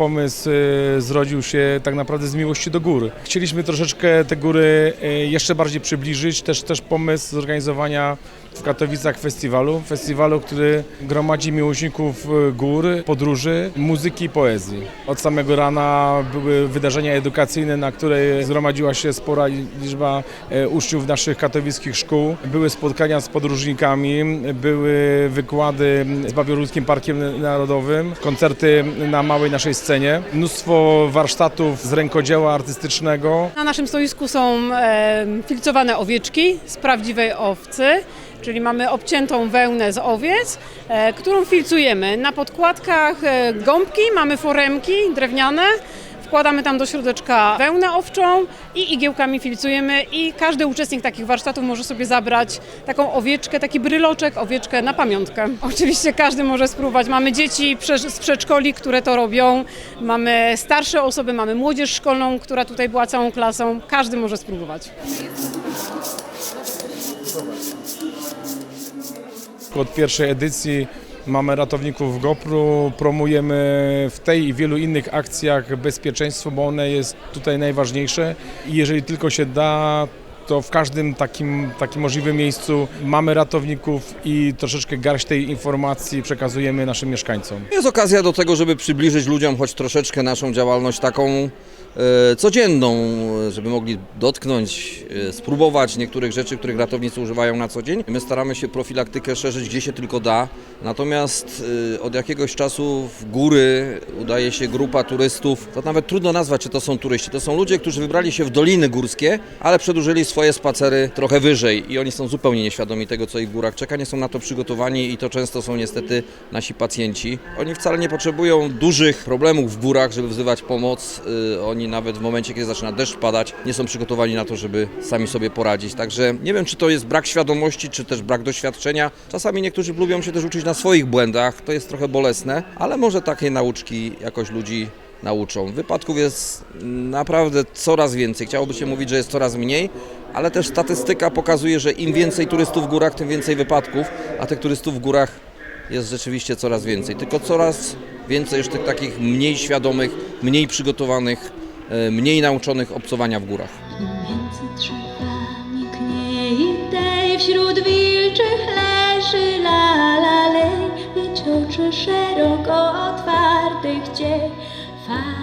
pomysł e, zrodził się tak naprawdę z miłości do gór. Chcieliśmy troszeczkę te góry e, jeszcze bardziej przybliżyć, też, też pomysł zorganizowania w Katowicach festiwalu, festiwalu, który gromadzi miłośników e, gór, podróży, muzyki i poezji. Od samego rana były wydarzenia edukacyjne, na które zgromadziła się spora liczba uczniów naszych katowickich szkół. Były spotkania z podróżnikami, były wykłady z Babioruskim Parkiem Narodowym, koncerty na małej naszej scenie, mnóstwo warsztatów z rękodzieła artystycznego. Na naszym stoisku są e, filcowane owieczki z prawdziwej owcy, czyli mamy obciętą wełnę z owiec, e, którą filcujemy. Na podkładkach e, gąbki, mamy foremki drewniane, wkładamy tam do środeczka wełnę owczą i igiełkami filcujemy i każdy uczestnik takich warsztatów może sobie zabrać taką owieczkę, taki bryloczek, owieczkę na pamiątkę. Oczywiście każdy może spróbować. Mamy dzieci z przedszkoli, które to robią, mamy starsze osoby, mamy młodzież szkolną, która tutaj była całą klasą. Każdy może spróbować. Od pierwszej edycji mamy ratowników GoPru, promujemy w tej i wielu innych akcjach bezpieczeństwo, bo one jest tutaj najważniejsze. I jeżeli tylko się da, to w każdym takim, takim możliwym miejscu mamy ratowników i troszeczkę garść tej informacji przekazujemy naszym mieszkańcom. Jest okazja do tego, żeby przybliżyć ludziom choć troszeczkę naszą działalność taką e, codzienną, e, żeby mogli dotknąć, e, spróbować niektórych rzeczy, których ratownicy używają na co dzień. My staramy się profilaktykę szerzyć gdzie się tylko da, natomiast od jakiegoś czasu w góry udaje się grupa turystów, to nawet trudno nazwać, czy to są turyści, to są ludzie, którzy wybrali się w doliny górskie, ale przedłużyli swoje spacery trochę wyżej i oni są zupełnie nieświadomi tego, co ich w górach czeka, nie są na to przygotowani i to często są niestety nasi pacjenci. Oni wcale nie potrzebują dużych problemów w górach, żeby wzywać pomoc. Y, Oni nawet w momencie, kiedy zaczyna deszcz padać, nie są przygotowani na to, żeby sami sobie poradzić. Także nie wiem, czy to jest brak świadomości, czy też brak doświadczenia. Czasami niektórzy lubią się też uczyć na swoich błędach, to jest trochę bolesne, ale może takie nauczki jakoś ludzi nauczą. Wypadków jest naprawdę coraz więcej. Chciałoby się mówić, że jest coraz mniej, ale też statystyka pokazuje, że im więcej turystów w górach, tym więcej wypadków, a tych turystów w górach jest rzeczywiście coraz więcej. Tylko coraz więcej już tych takich mniej świadomych, mniej przygotowanych, e, mniej nauczonych obcowania w górach. Między i tej wśród wilczych leży lalalej Mieć oczy szeroko otwartych chciej Tuhan